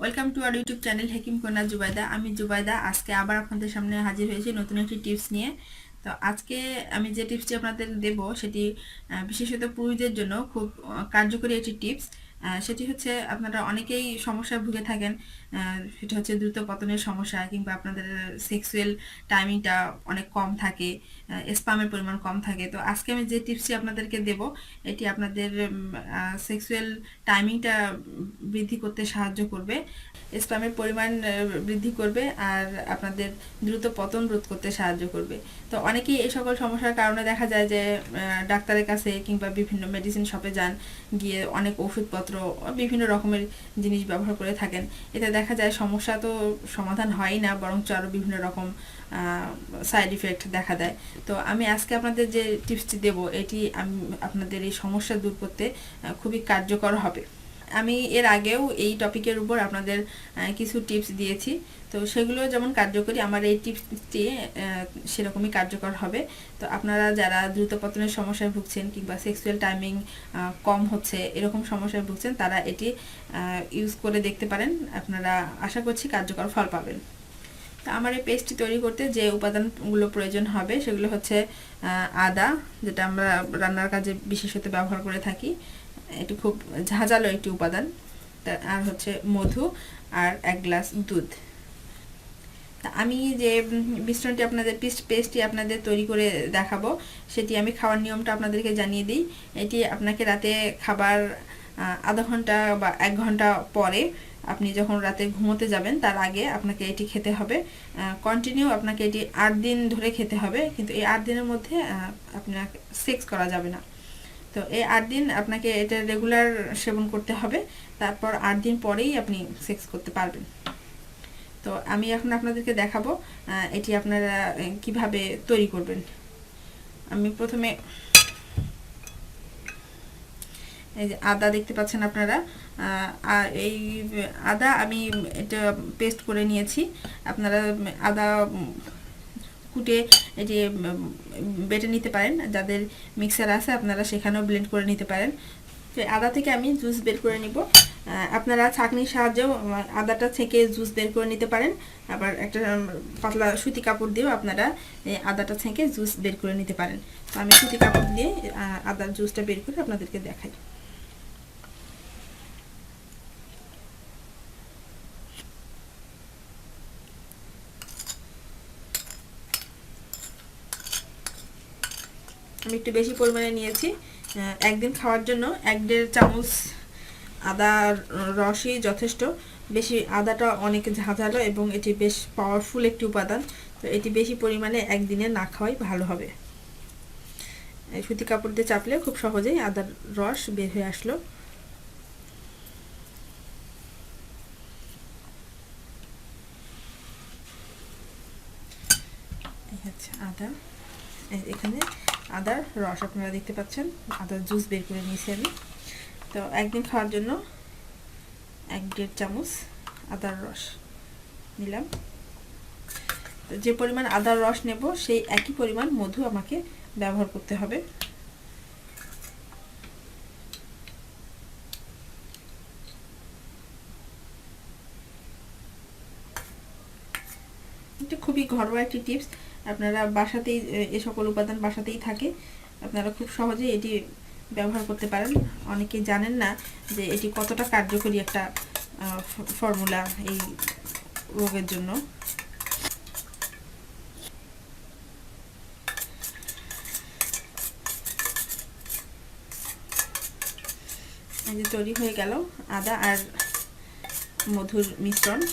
Welcome to our YouTube channel হেকিম কন্যা জুবাইদা। আমি জুবাইদা, আজকে আবার আপনাদের সামনে হাজির হয়েছি নতুন একটি টিপস নিয়ে। তো আজকে আমি যে টিপসটি আপনাদের দেব, সেটি বিশেষত পুরুষদের জন্য খুব কার্যকরী একটি টিপস। সেটি হচ্ছে আপনারা অনেকেই সমস্যায় ভুগে থাকেন। সেটা হচ্ছে দ্রুত পতনের সমস্যা কিংবা আপনাদের সেক্সুয়াল টাইমিংটা অনেক কম থাকে স্পামের পরিমাণ কম থাকে। তো আজকে আমি যে টিপসটি আপনাদেরকে দেব, এটি আপনাদের সেক্সুয়াল টাইমিংটা বৃদ্ধি করতে সাহায্য করবে স্পামের পরিমাণ বৃদ্ধি করবে আর আপনাদের দ্রুত পতন রোধ করতে সাহায্য করবে। তো অনেকেই এই সকল সমস্যার কারণে দেখা যায় যে ডাক্তারের কাছে কিংবা বিভিন্ন মেডিসিন শপে যান, গিয়ে অনেক ওষুধপত্র বিভিন্ন রকমের জিনিস ব্যবহার করে থাকেন। এতে দেখা যায় সমস্যা তো সমাধান হয় না বরং আরও বিভিন্ন রকম সাইড ইফেক্ট দেখা দেয়। তো আমি আজকে আপনাদের যে টিপসটি দেব, এটি আমি, আপনাদের এই সমস্যা দূর করতে খুবই কার্যকর হবে। আমি এর আগেও এই টপিকের উপর আপনাদের কিছু টিপস দিয়েছি। তো সেগুলো যেমন কার্যকরী, আমার এই টিপসটি সেরকমই কার্যকর হবে। তো আপনারা যারা দ্রুত পতনের সমস্যায় ভুগছেন কিংবা সেক্সুয়াল টাইমিং কম হচ্ছে, এরকম সমস্যায় ভুগছেন, তারা এটি ইউজ করে দেখতে পারেন। আপনারা আশা করছি কার্যকর ফল পাবেন। তো আমার এই পেস্টটি তৈরি করতে যে উপাদানগুলো প্রয়োজন হবে, সেগুলো হচ্ছে আদা, যেটা আমরা রান্নার কাজে বিশেষত ব্যবহার করে থাকি। এটি খুব ঝাঁঝালো একটি উপাদান আর হচ্ছে মধু আর এক গ্লাস দুধ। তা আমি যে মিশ্রণটি আপনাদের পেস্ট পেস্টটি আপনাদের তৈরি করে দেখাবো সেটি আমি খাওয়ার নিয়মটা আপনাদেরকে জানিয়ে দিই। এটি আপনাকে রাতে খাবার আধা ঘণ্টা বা এক ঘণ্টা পরে আপনি যখন রাতে ঘুমোতে যাবেন তার আগে আপনাকে এটি খেতে হবে। কন্টিনিউ আপনাকে এটি আট দিন ধরে খেতে হবে কিন্তু এই আট দিনের মধ্যে আহ, আপনার সেক্স করা যাবে না। তো এই আট দিন আপনাকে এটা রেগুলার সেবন করতে হবে। তারপর আট দিন পরেই আপনি সেক্স করতে পারবেন। তো আমি এখন আপনাদেরকে দেখাবো এটি আপনারা কীভাবে তৈরি করবেন। আমি প্রথমে এই যে আদা দেখতে পাচ্ছেন আপনারা এই আদা আমি এটা পেস্ট করে নিয়েছি। আপনারা আদা কুটে উম, বেটে নিতে পারেন। যাদের মিক্সার আছে আপনারা সেখানেও ব্লেন্ড করে নিতে পারেন। তো আদা থেকে আমি জুস বের করে নিব। আপনারা ছাঁকনির সাহায্যেও আদাটা থেকে জুস বের করে নিতে পারেন। আবার একটা পাতলা সুতি কাপড় দিয়েও আপনারা আদাটা থেকে জুস বের করে নিতে পারেন। তো আমি সুতি কাপড় দিয়ে আদার জুসটা বের করে আপনাদেরকে দেখাই। আমি একটু বেশি পরিমাণে নিয়েছি। একদিন খাওয়ার জন্য এক দেড় চামচ আদার রসই যথেষ্ট। বেশি আদাটা অনেক ঝাঁঝালো এবং এটি বেশ পাওয়ারফুল একটি উপাদান। তো এটি বেশি পরিমাণে একদিনে না খাওয়াই ভালো হবে। সুতি কাপড় দিয়ে চাপলে খুব সহজেই আদার রস বের হয়ে আসলো। আদা। এখানে আদার রস আপনারা দেখতে পাচ্ছেন। আদার জুস বের করে নিয়েছি আমি। তো একদিন খাওয়ার জন্য এক দেড় চামচ আদার রস নিলাম। তো যে পরিমাণ আদার রস নেব, সেই একই পরিমাণ মধু আমাকে ব্যবহার করতে হবে এটা খুবই ঘরোয়া একটি টিপস। আপনারা বাসাতেই, এ- সকল উপাদান বাসাতেই থাকে। আপনারা খুব সহজে এটি ব্যবহার করতে পারেন। অনেকেই জানেন না যে এটি কতটা কার্যকরী একটা ফর্মুলা এই রোগের জন্য। এই যে তৈরি হয়ে গেল আদা আর মধুর মিশ্রণ।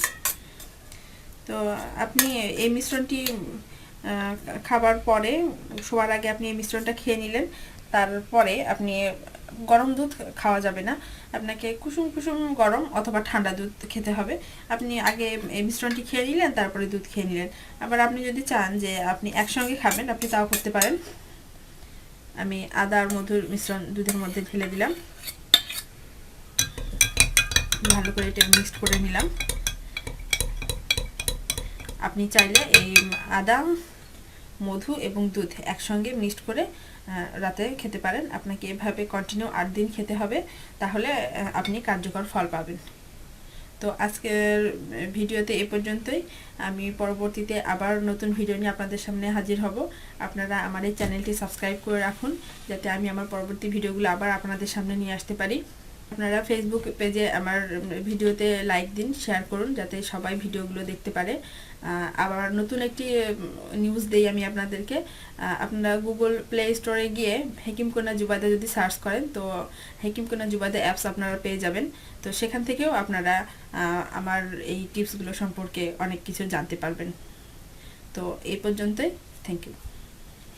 তো আপনি এই মিশ্রণটি খাবার পরে শোয়ার আগে আপনি এই মিশ্রণটা খেয়ে নিলেন, তারপরে আপনি গরম দুধ খাওয়া যাবে না। আপনাকে কুসুম কুসুম গরম অথবা ঠান্ডা দুধ খেতে হবে। আপনি আগে এই মিশ্রণটি খেয়ে নিলেন, তারপরে দুধ খেয়ে নিলেন। আবার আপনি যদি চান যে আপনি একসঙ্গে খাবেন, আপনি তাও করতে পারেন। আমি আদা আর মধুর মিশ্রণ দুধের মধ্যে ঢেলে দিলাম। ভালো করে এটা মিক্সড করে নিলাম। আপনি চাইলে এই আদা, মধু এবং দুধ একসঙ্গে মিক্সড করে রাতে খেতে পারেন। আপনাকে এভাবে কন্টিনিউ আট দিন খেতে হবে, তাহলে আপনি কার্যকর ফল পাবেন। তো আজকের ভিডিওতে এ পর্যন্তই। আমি পরবর্তীতে আবার নতুন ভিডিও নিয়ে আপনাদের সামনে হাজির হব। আপনারা আমার এই চ্যানেলটি সাবস্ক্রাইব করে রাখুন, যাতে আমি আমার পরবর্তী ভিডিওগুলো আবার আপনাদের সামনে নিয়ে আসতে পারি। আপনারা ফেসবুক পেজে আমার ভিডিওতে লাইক দিন শেয়ার করুন, যাতে সবাই ভিডিওগুলো দেখতে পারে। আবার নতুন একটি নিউজ দেই আমি আপনাদেরকে। আপনারা গুগল প্লে স্টোরে গিয়ে হেকিম কন্যা জুবাদা যদি সার্চ করেন, তো হেকিম কন্যা জুবাদা অ্যাপস আপনারা পেয়ে যাবেন। তো সেখান থেকেও আপনারা আমার এই টিপসগুলো সম্পর্কে অনেক কিছু জানতে পারবেন। তো এই পর্যন্তই। Thank you